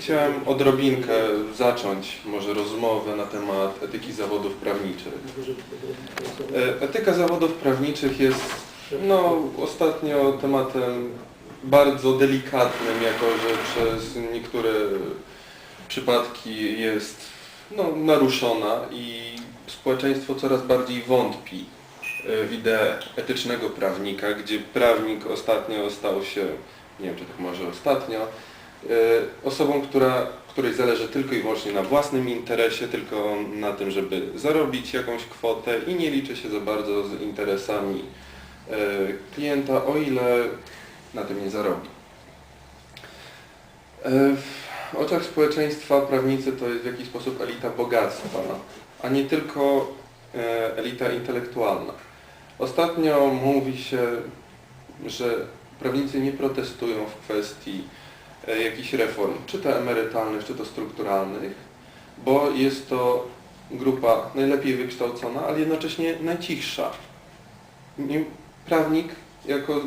chciałem odrobinkę zacząć może rozmowę na temat etyki zawodów prawniczych. E, Etyka zawodów prawniczych jest no, ostatnio tematem bardzo delikatnym, jako że przez niektóre przypadki jest no, naruszona i społeczeństwo coraz bardziej wątpi e, w ideę etycznego prawnika, gdzie prawnik ostatnio stał się, nie wiem czy tak może ostatnio, osobą, która, której zależy tylko i wyłącznie na własnym interesie, tylko na tym, żeby zarobić jakąś kwotę i nie liczy się za bardzo z interesami e, klienta, o ile na tym nie zarobi. E, W oczach społeczeństwa prawnicy to jest w jakiś sposób elita bogactwa, a nie tylko e, elita intelektualna. Ostatnio mówi się, że prawnicy nie protestują w kwestii e, jakichś reform, czy to emerytalnych, czy to strukturalnych, bo jest to grupa najlepiej wykształcona, ale jednocześnie najcichsza. Prawnik jako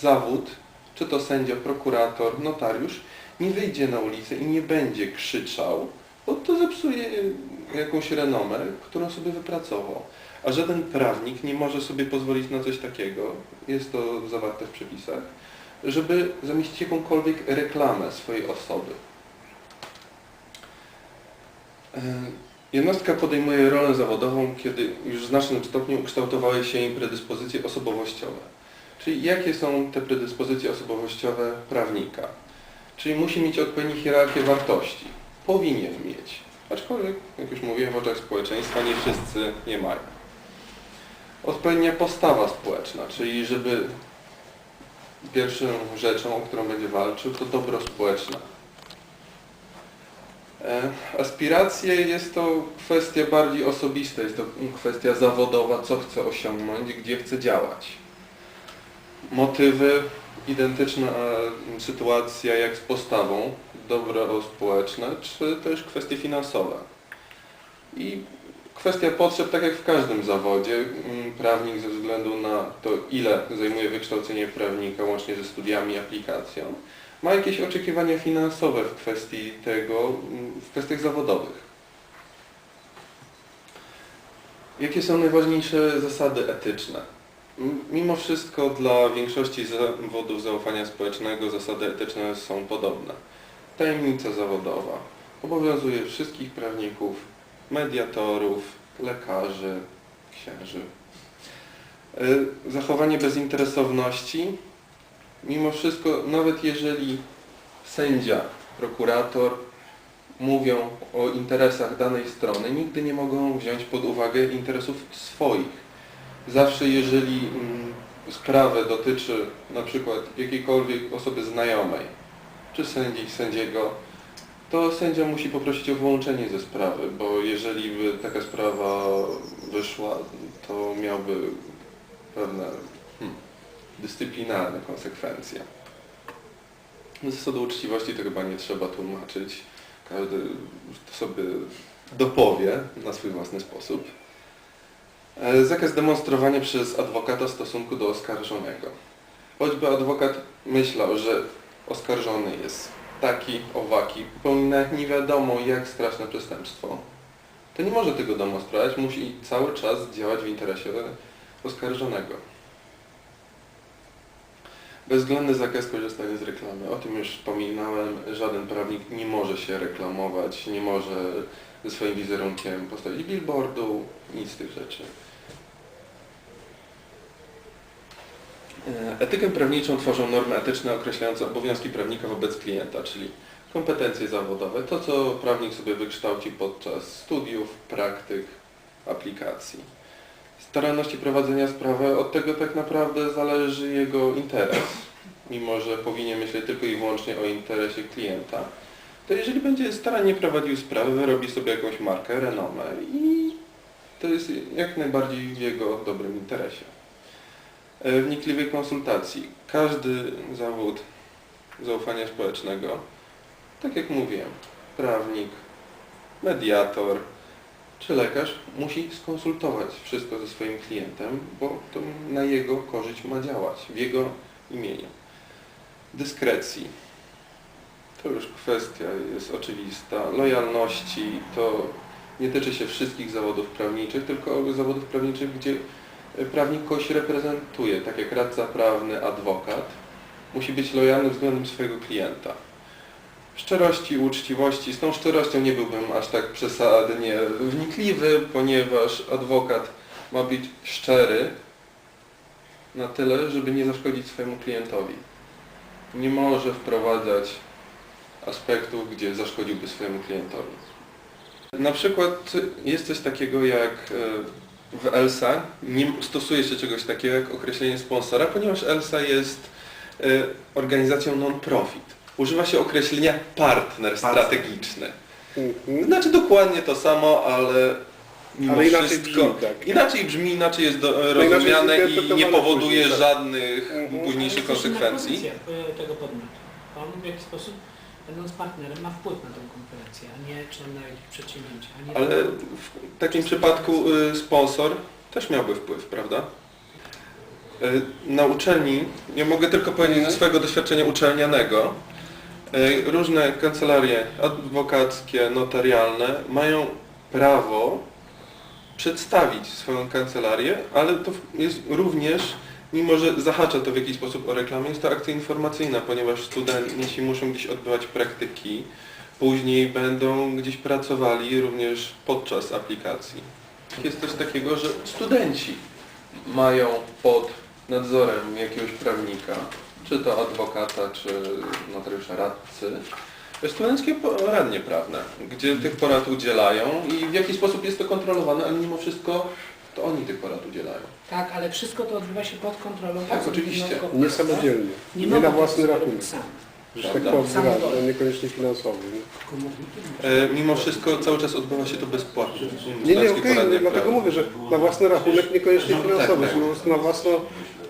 zawód, czy to sędzia, prokurator, notariusz, nie wyjdzie na ulicę i nie będzie krzyczał, bo to zepsuje jakąś renomę, którą sobie wypracował. A żaden prawnik nie może sobie pozwolić na coś takiego, jest to zawarte w przepisach, żeby zamieścić jakąkolwiek reklamę swojej osoby. E, Jednostka podejmuje rolę zawodową, kiedy już w znacznym stopniu ukształtowały się jej predyspozycje osobowościowe. Czyli jakie są te predyspozycje osobowościowe prawnika? Czyli musi mieć odpowiednią hierarchię wartości. Powinien mieć. Aczkolwiek, jak już mówiłem, w oczach społeczeństwa nie wszyscy nie mają. Odpowiednia postawa społeczna, czyli żeby pierwszą rzeczą, o którą będzie walczył, to dobro społeczne. E, Aspiracje jest to kwestia bardziej osobista, jest to kwestia zawodowa, co chce osiągnąć, gdzie chce działać. Motywy, identyczna e, sytuacja jak z postawą, dobro społeczne, czy też kwestie finansowe. I kwestia potrzeb, tak jak w każdym zawodzie, mm, prawnik ze względu na to, ile zajmuje wykształcenie prawnika łącznie ze studiami i aplikacją, ma jakieś oczekiwania finansowe w kwestii tego, mm, w kwestiach zawodowych. Jakie są najważniejsze zasady etyczne? Mimo wszystko dla większości zawodów zaufania społecznego zasady etyczne są podobne. Tajemnica zawodowa obowiązuje wszystkich prawników, mediatorów, lekarzy, księży. Y, Zachowanie bezinteresowności mimo wszystko, nawet jeżeli sędzia, prokurator mówią o interesach danej strony, nigdy nie mogą wziąć pod uwagę interesów swoich. Zawsze jeżeli mm, sprawę dotyczy na przykład jakiejkolwiek osoby znajomej, czy sędzi, sędziego, to sędzia musi poprosić o wyłączenie ze sprawy, bo jeżeli by taka sprawa wyszła, to miałby pewne hmm, dyscyplinarne konsekwencje. Zasadę uczciwości to chyba nie trzeba tłumaczyć. Każdy to sobie dopowie na swój własny sposób. E, Zakaz demonstrowania przez adwokata stosunku do oskarżonego. Choćby adwokat myślał, że oskarżony jest taki, owaki, popełnia nie wiadomo jak straszne przestępstwo, to nie może tego demonstrować, musi cały czas działać w interesie oskarżonego. Bezwzględny zakaz korzystania z reklamy. O tym już wspominałem. Żaden prawnik nie może się reklamować, nie może ze swoim wizerunkiem postawić billboardu, nic z tych rzeczy. Etykę prawniczą tworzą normy etyczne określające obowiązki prawnika wobec klienta, czyli kompetencje zawodowe, to co prawnik sobie wykształci podczas studiów, praktyk, aplikacji. Staranności prowadzenia sprawy, od tego tak naprawdę zależy jego interes. Mimo, że powinien myśleć tylko i wyłącznie o interesie klienta, to jeżeli będzie starannie prowadził sprawę, wyrobi sobie jakąś markę, renomę i to jest jak najbardziej w jego dobrym interesie. E, Wnikliwej konsultacji. Każdy zawód zaufania społecznego, tak jak mówiłem, prawnik, mediator, czy lekarz musi skonsultować wszystko ze swoim klientem, bo to na jego korzyść ma działać, w jego imieniu. Dyskrecji. To już kwestia jest oczywista. Lojalności to nie tyczy się wszystkich zawodów prawniczych, tylko zawodów prawniczych, gdzie prawnik kogoś reprezentuje, tak jak radca prawny, adwokat. Musi być lojalny względem swojego klienta. Szczerości, uczciwości. Z tą szczerością nie byłbym aż tak przesadnie wnikliwy, ponieważ adwokat ma być szczery na tyle, żeby nie zaszkodzić swojemu klientowi. Nie może wprowadzać aspektów, gdzie zaszkodziłby swojemu klientowi. Na przykład jest coś takiego jak e, w ELSA, nie stosuje się czegoś takiego jak określenie sponsora, ponieważ ELSA jest e, organizacją non-profit. Używa się określenia partner strategiczny. Mhm. Znaczy dokładnie to samo, ale mimo Ale inaczej wszystko brzmi, tak. inaczej brzmi, inaczej jest do, inaczej rozumiane i nie powoduje później, tak. żadnych Mhm. późniejszych konsekwencji. y, tego podmiotu. On w jakiś sposób, będąc partnerem, ma wpływ na tę konferencję, a nie czy tam na jakieś przedsięwzięcie. A nie Ale w takim przypadku y, sponsor też miałby wpływ, prawda? Y, Na uczelni, ja mogę tylko powiedzieć ze swojego doświadczenia uczelnianego, y, różne kancelarie adwokackie, notarialne mają prawo przedstawić swoją kancelarię, ale to jest również, mimo że zahacza to w jakiś sposób o reklamę, jest to akcja informacyjna, ponieważ studenci muszą gdzieś odbywać praktyki, później będą gdzieś pracowali również podczas aplikacji. Jest coś takiego, że studenci mają pod nadzorem jakiegoś prawnika, czy to adwokata, czy notariusza radcy, studenckie poradnie prawne, gdzie tych porad udzielają i w jaki sposób jest to kontrolowane, ale mimo wszystko to oni tych porad udzielają. Tak, ale wszystko to odbywa się pod kontrolą Tak, oczywiście. Nie samodzielnie, Nie, nie, na własny rachunek. sami. Że tak Prawda? powiem, niekoniecznie finansowy. Nie, E, mimo wszystko cały czas odbywa się to bezpłatnie. nie, nie okej, dlatego mówię, że na własny rachunek niekoniecznie finansowy, tak. po prostu na własno,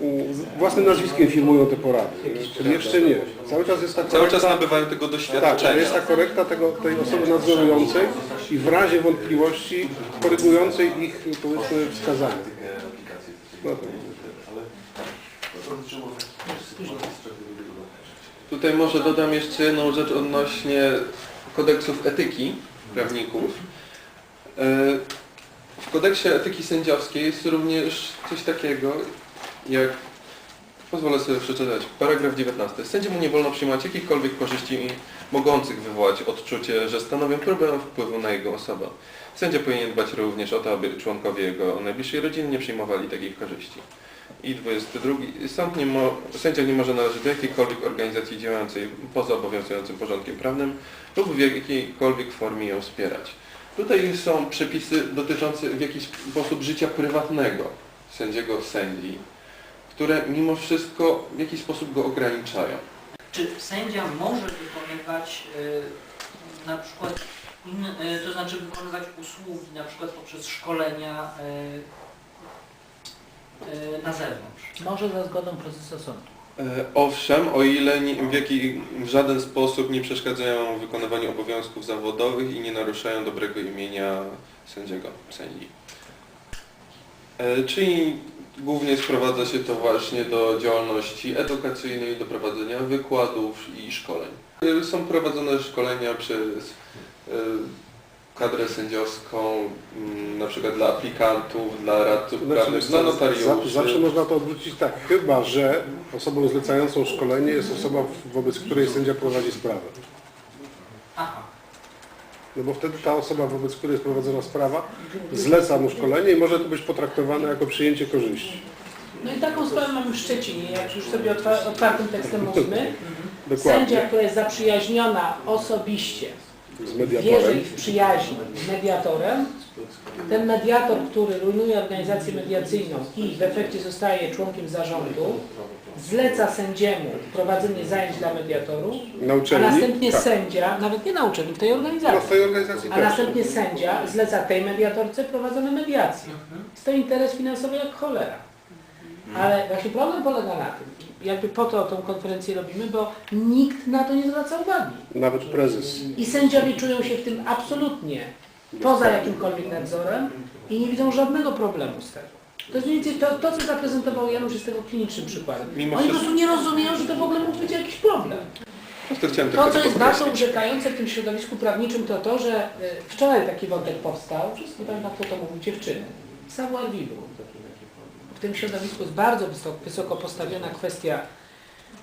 u- z własnym nazwiskiem firmują te porady. nie? Czyli jeszcze nie. Cały czas jest ta Cały czas korekta, nabywają tego tak, doświadczenia. jest ta korekta tego, tej osoby nadzorującej i w razie wątpliwości korygującej ich powiedzmy wskazania. No tak. Tutaj może dodam jeszcze jedną rzecz odnośnie kodeksów etyki prawników. E, W kodeksie etyki sędziowskiej jest również coś takiego, jak pozwolę sobie przeczytać, paragraf 19. Sędziemu nie wolno przyjmować jakichkolwiek korzyści mogących wywołać odczucie, że stanowią problem wpływu na jego osobę. Sędzia powinien dbać również o to, aby członkowie jego najbliższej rodziny nie przyjmowali takich korzyści. I 22. Sąd nie mo, sędzia nie może należeć do jakiejkolwiek organizacji działającej poza obowiązującym porządkiem prawnym lub w jakiejkolwiek formie ją wspierać. Tutaj są przepisy dotyczące w jakiś sposób życia prywatnego sędziego sędzi, które mimo wszystko w jakiś sposób go ograniczają. Czy sędzia może wykonywać y, na przykład, y, to znaczy wykonywać usługi na przykład poprzez szkolenia y, y, na zewnątrz? Może za zgodą prezesa sądu. Owszem, o ile nie, w, jaki, w żaden sposób nie przeszkadzają w wykonywaniu obowiązków zawodowych i nie naruszają dobrego imienia sędziego, sędzi. E, Czyli głównie sprowadza się to właśnie do działalności edukacyjnej, do prowadzenia wykładów i szkoleń. E, Są prowadzone szkolenia przez e, kadrę sędziowską, mm, na przykład dla aplikantów, dla radców prawnych, dla Znaczy, notariuszy. za- Zawsze można to odwrócić tak, chyba że osobą zlecającą szkolenie jest osoba, wobec której sędzia prowadzi sprawę. No bo wtedy ta osoba, wobec której jest prowadzona sprawa, zleca mu szkolenie i może to być potraktowane jako przyjęcie korzyści. No i taką sprawę mamy w Szczecinie, jak już sobie otwa- otwartym tekstem mówimy. Sędzia, Dokładnie. która jest zaprzyjaźniona osobiście, Z wierzy w przyjaźń z mediatorem, ten mediator, który rujnuje organizację mediacyjną i w efekcie zostaje członkiem zarządu, zleca sędziemu prowadzenie zajęć dla mediatorów, Na a uczelni. następnie tak. sędzia, nawet nie na uczelni, w tej No organizacji, w tej organizacji a też. następnie sędzia zleca tej mediatorce prowadzone mediacje. Mhm. Jest to interes finansowy jak cholera. Ale właśnie problem polega na tym, jakby po to tą konferencję robimy, bo nikt na to nie zwraca uwagi. Nawet prezes. I sędziowie czują się w tym absolutnie poza jakimkolwiek nadzorem i nie widzą żadnego problemu z tego. To jest mniej więcej to, to co zaprezentował Janusz jest tego klinicznym przykładem. Mimo Oni po wszystko- prostu nie rozumieją, że to w ogóle mógł być jakiś problem. To chciałem To, co jest bardzo podkreślić. urzekające w tym środowisku prawniczym, to to, że y, wczoraj taki wątek powstał, wszyscy pamiętam, kto to mówił, dziewczyny. Savoir vivre. W tym środowisku jest bardzo wysoko, wysoko postawiona kwestia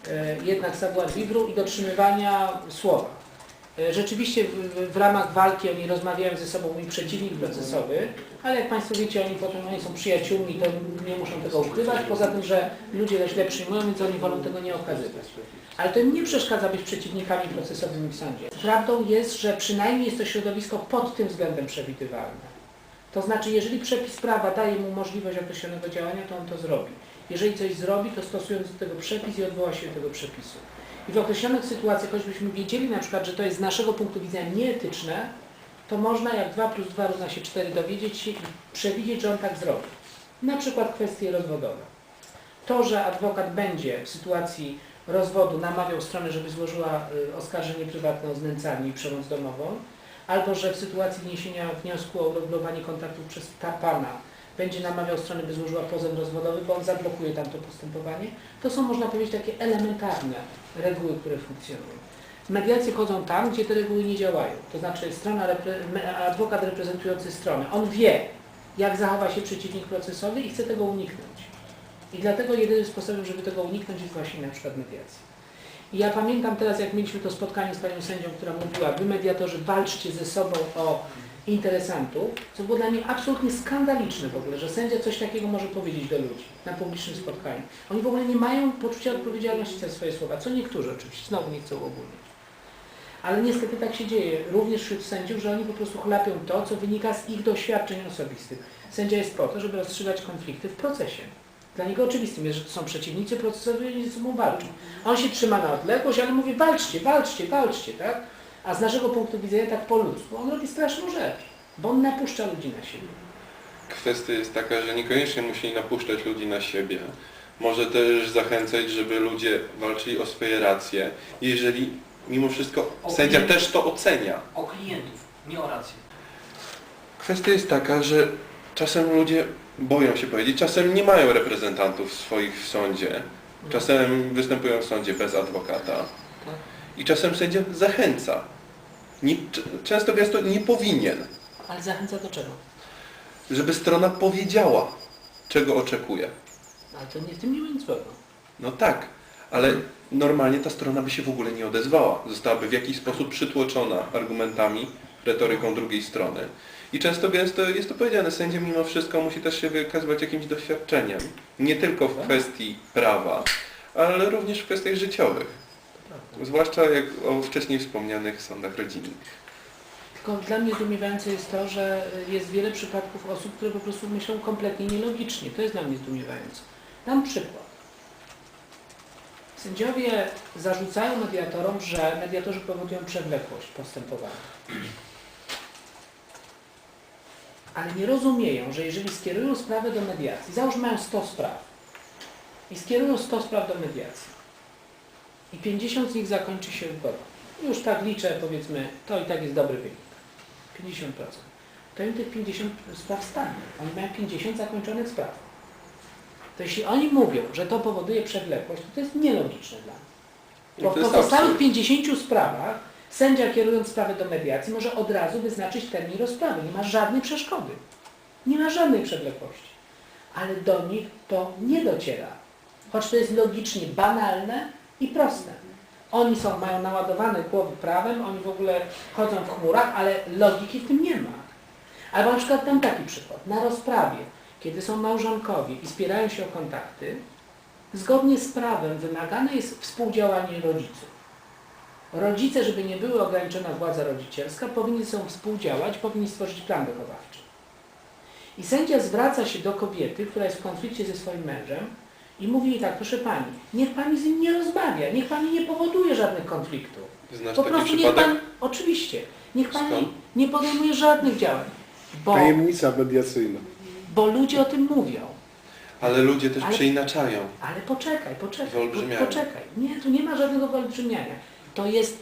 y, jednak savoir vivre i dotrzymywania słowa. Y, Rzeczywiście w ramach walki oni rozmawiają ze sobą mój przeciwnik procesowy, ale jak Państwo wiecie, oni potem oni są przyjaciółmi, to nie muszą tego ukrywać, poza tym, że ludzie to źle przyjmują, więc oni wolą tego nie okazywać. Ale to im nie przeszkadza być przeciwnikami procesowymi w sądzie. Prawdą jest, że przynajmniej jest to środowisko pod tym względem przewidywalne. To znaczy, jeżeli przepis prawa daje mu możliwość określonego działania, to on to zrobi. Jeżeli coś zrobi, to stosując do tego przepis i odwoła się do tego przepisu. I w określonych sytuacjach, choćbyśmy wiedzieli na przykład, że to jest z naszego punktu widzenia nieetyczne, to można jak 2 plus 2 równa się 4 dowiedzieć się i przewidzieć, że on tak zrobi. Na przykład kwestie rozwodowe. To, że adwokat będzie w sytuacji rozwodu namawiał stronę, żeby złożyła y, oskarżenie prywatne o znęcanie i przemoc domową, albo że w sytuacji wniesienia wniosku o uregulowanie kontaktów przez ta pana będzie namawiał stronę, by złożyła pozew rozwodowy, bo on zablokuje tamto postępowanie, to są, można powiedzieć, takie elementarne reguły, które funkcjonują. Mediacje chodzą tam, gdzie te reguły nie działają. To znaczy strona, repre- adwokat reprezentujący stronę, on wie, jak zachowa się przeciwnik procesowy i chce tego uniknąć. I dlatego jedynym sposobem, żeby tego uniknąć jest właśnie na przykład mediacja. I ja pamiętam teraz, jak mieliśmy to spotkanie z panią sędzią, która mówiła, wy mediatorzy walczcie ze sobą o interesantów, co było dla mnie absolutnie skandaliczne w ogóle, że sędzia coś takiego może powiedzieć do ludzi na publicznym spotkaniu. Oni w ogóle nie mają poczucia odpowiedzialności za swoje słowa, co niektórzy oczywiście, znowu nie chcą ogólnie. Ale niestety tak się dzieje, również wśród sędziów, że oni po prostu chlapią to, co wynika z ich doświadczeń osobistych. Sędzia jest po to, żeby rozstrzygać konflikty w procesie. Dla niego oczywistym jest, że to są przeciwnicy procesowi i ze sobą walczą. On się trzyma na odległość, ale mówi walczcie, walczcie, walczcie, tak? A z naszego punktu widzenia tak po ludzku, on robi straszną rzecz, bo on napuszcza ludzi na siebie. Kwestia jest taka, że niekoniecznie musi napuszczać ludzi na siebie. Może też zachęcać, żeby ludzie walczyli o swoje racje. Jeżeli mimo wszystko O sędzia klientów. też to ocenia. O klientów, nie o rację. Kwestia jest taka, że czasem ludzie boją się powiedzieć, czasem nie mają reprezentantów swoich w sądzie, czasem występują w sądzie bez adwokata Tak? i czasem sędzia zachęca. Często gęsto nie powinien, Ale zachęca do czego? żeby strona powiedziała, czego oczekuje. Ale to nie w tym nie ma nic złego. No tak, ale normalnie ta strona by się w ogóle nie odezwała. Zostałaby w jakiś sposób przytłoczona argumentami, retoryką drugiej strony. I często gęsto jest to powiedziane, sędzia mimo wszystko musi też się wykazywać jakimś doświadczeniem. Nie tylko w kwestii prawa, ale również w kwestiach życiowych. Zwłaszcza jak o wcześniej wspomnianych sądach rodzinnych. Tylko dla mnie zdumiewające jest to, że jest wiele przypadków osób, które po prostu myślą kompletnie nielogicznie. To jest dla mnie zdumiewające. Dam przykład. Sędziowie zarzucają mediatorom, że mediatorzy powodują przewlekłość postępowania. Ale nie rozumieją, że jeżeli skierują sprawę do mediacji, załóżmy mają 100 spraw i skierują 100 spraw do mediacji i 50 z nich zakończy się zgodem. Już tak liczę, powiedzmy, to i tak jest dobry wynik. 50%. To im tych 50 spraw stanie. Oni mają 50 zakończonych spraw. To jeśli oni mówią, że to powoduje przewlekłość, to to jest nielogiczne dla mnie. Bo w pozostałych absurd. 50 sprawach sędzia kierując sprawę do mediacji może od razu wyznaczyć termin rozprawy. Nie ma żadnej przeszkody. Nie ma żadnej przewlekłości. Ale do nich to nie dociera. Choć to jest logicznie banalne i proste. Oni są, mają naładowane głowy prawem, oni w ogóle chodzą w chmurach, ale logiki w tym nie ma. Albo na przykład dam taki przykład. Na rozprawie, kiedy są małżonkowie i spierają się o kontakty, zgodnie z prawem wymagane jest współdziałanie rodziców. Rodzice, żeby nie były ograniczona władza rodzicielska, powinni sobą współdziałać, powinni stworzyć plan wychowawczy. I sędzia zwraca się do kobiety, która jest w konflikcie ze swoim mężem i mówi jej tak, proszę Pani, niech Pani z nim nie rozmawia, niech Pani nie powoduje żadnych konfliktów. Znasz Po taki prostu niech przypadek? Pan, oczywiście, niech Pani Skąd? nie podejmuje żadnych działań, bo, Tajemnica mediacyjna. bo ludzie o tym mówią. Ale ludzie też Ale- przeinaczają. Ale poczekaj, poczekaj, po, Wyolbrzymiają. poczekaj. Nie, tu nie ma żadnego wyolbrzymiania. To jest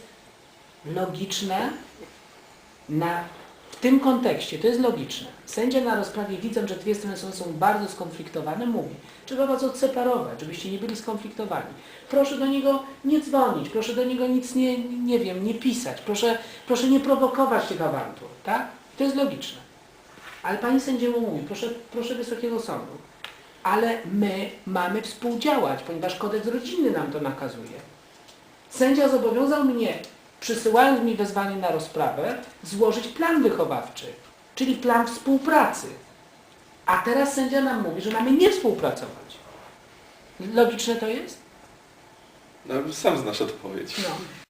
logiczne na W tym kontekście to jest logiczne. Sędzia na rozprawie, widząc, że dwie strony są, są bardzo skonfliktowane, mówi, trzeba was odseparować, żebyście nie byli skonfliktowani. Proszę do niego nie dzwonić, proszę do niego nic nie, nie wiem, nie pisać, proszę, proszę nie prowokować tych awantur, tak? To jest logiczne. Ale pani sędziemu mówi, proszę, proszę Wysokiego Sądu, ale my mamy współdziałać, ponieważ kodeks rodzinny nam to nakazuje. Sędzia zobowiązał mnie, przysyłając mi wezwanie na rozprawę, złożyć plan wychowawczy, czyli plan współpracy. A teraz sędzia nam mówi, że mamy nie współpracować. Logiczne to jest? No, sam znasz odpowiedź. No.